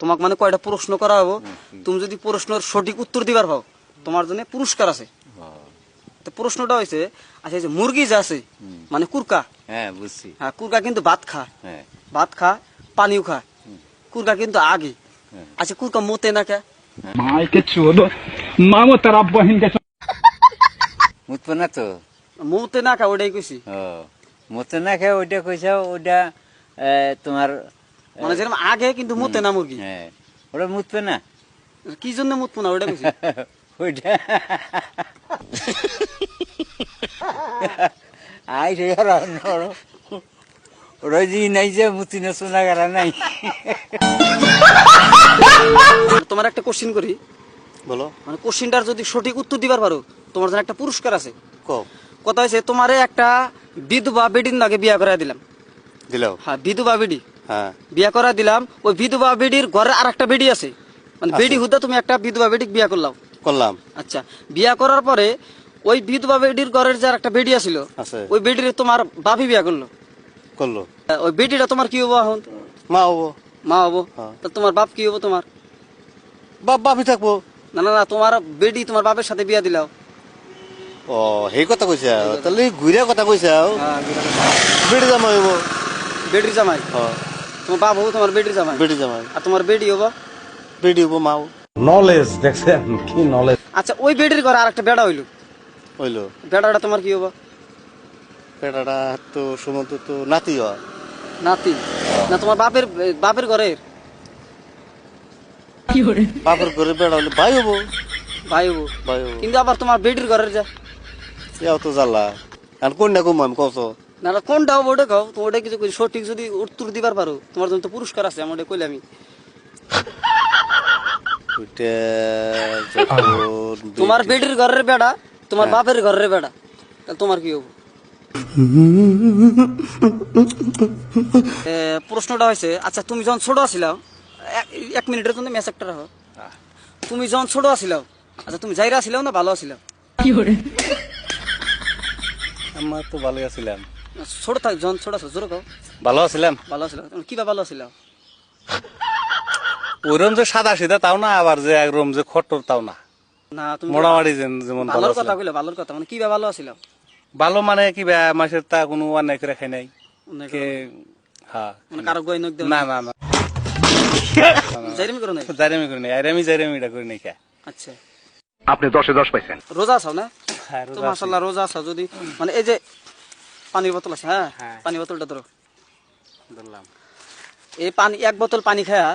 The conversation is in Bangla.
তোমাকে মানে কয়টা প্রশ্ন করা হব তুমি যদি প্রশ্নের সঠিক উত্তর দিবার পাও তোমার জন্য পুরস্কার আছে। হ্যাঁ। তো প্রশ্নটা হয়েছে আচ্ছা মুরগি যে আছে মানে কুরকা। হ্যাঁ বুঝছি। হ্যাঁ, কুরকা কিন্তু ভাত খা। হ্যাঁ। ভাত খা পানিও খা। কুরকা কিন্তু আগে। আচ্ছা কুরকা মতে না কে? মাইকে চোদ মামো তার না তো? মতে না খা ওটাই কইছি। মতে না খা ওইটা কইছা ওইটা তোমার মানে যেরকম আগে কিন্তু মতে না মুরগি। হ্যাঁ। ওটা মুতবে না। কি জন্য মুতবো না ওটা ওইটা। আই রে ওরা জি নাই যে মুতি না শোনা গেলা নাই। তোমার একটা কোশ্চিন করি। বলো। মানে কোশ্চিনটার যদি সঠিক উত্তর দিবার পারো তোমার জন্য একটা পুরস্কার আছে। কথা হয়েছে তোমারে একটা বিধবা বেডির নাগে বিয়া করাই দিলাম। দিলাও। হ্যাঁ বিধবা বেডি। বিয়া করা দিলাম ওই বিধবা বেডির ঘরে আর একটা বেডি আছে। মানে বেডি হুদা তুমি একটা বিধবা বেডিক বিয়া করলাম। করলাম। আচ্ছা বিয়া করার পরে ওই বিধবা বেডির ঘরের যে একটা বেডি আছিল ওই বেডির তোমার বাপি বিয়া করল। করল। ওই বেডিটা তোমার কি হব এখন? মা হব। মা হব? হ্যাঁ। তা তোমার বাপ কি হব তোমার? বাপ বাপি থাকব। না না না তোমার বেডি তোমার বাপের সাথে বিয়া দিলাও। ও সেই কথা কইছা তাহলে ঘুরে কথা কইছা হ্যাঁ, বেড়ে জামা হইব বেডির জামাই? হ্যাঁ। তোমার বাপ হব তোমার বেডির জামাই? বেড়ে জামাই। আর তোমার বেডি হব? মা হব। নলেজ দেখছেন? কি নলেজ আচ্ছা ওই বেডির ঘরে আর একটা বেড়া হইল। হইল। বেড়াটা তোমার কি হব? পেটাটা তো সমুদ্র তো নাতি হয়। নাতি? না তোমার বাপের বাপের ঘরের বাপের ঘরে বেড়া হলে ভাই হব। ভাই হব? ভাই হব। কিন্তু আবার তোমার বেডির ঘরের যা? ইয়াও তো জ্বালা। আর কোন না কম আমি কস না না, কোনটা হব ওটা খাও তুমি ওটা কিছু সঠিক যদি উত্তর দিবার পারো তোমার জন্য তো পুরস্কার আছে আমার ওটা কইলে আমি। তোমার বেডির ঘরের বেড়া তোমার বাপের ঘরের বেড়া তাহলে তোমার কি হব? এ, প্রশ্নটা হয়েছে আচ্ছা তুমি যখন ছোট আছিলাও এক- এক মিনিটের জন্য ম্যাচ একটা রাখো। তুমি যখন ছোট আছিলাও আচ্ছা তুমি যাইরা আছিলাও না ভালো আছিলাও আমার তো ভালোই আছিলাম। ছোট থাক যখন ছোট আছো জোর খাও ভালো আছিলাম। ভালো আছিলাম কিবা ভালো ওইরকম যে সাদা সিধা তাও না আবার যে একরকম যে খট্টর তাও না। না তুমি মোটামুটি যেন- যেমন ভালোর কথা আছিলাম। কইলে ভালোর কথা মানে কিবা ভালো আছিলাও ভালো মানে কি বে মাসের তা কোনো অন্যায় করে খাই নাই। অনেক- কে হ্যাঁ। মানে কারও নক না না না। জাইরিমি করো নাই? জাইরামি করি নাই। আইরামি জাইরামি এটা করি নাই কে? আচ্ছা। আপনি দশে দশ পাইছেন। রোজা আছো না? হ্যাঁ, তো মাশাআল্লাহ রোজা আছো যদি মানে এই যে পানির বোতল আছে হ্যাঁ? পানির পানি বোতলটা ধরো। ধরলাম। এই পানি এক বোতল পানি খায়া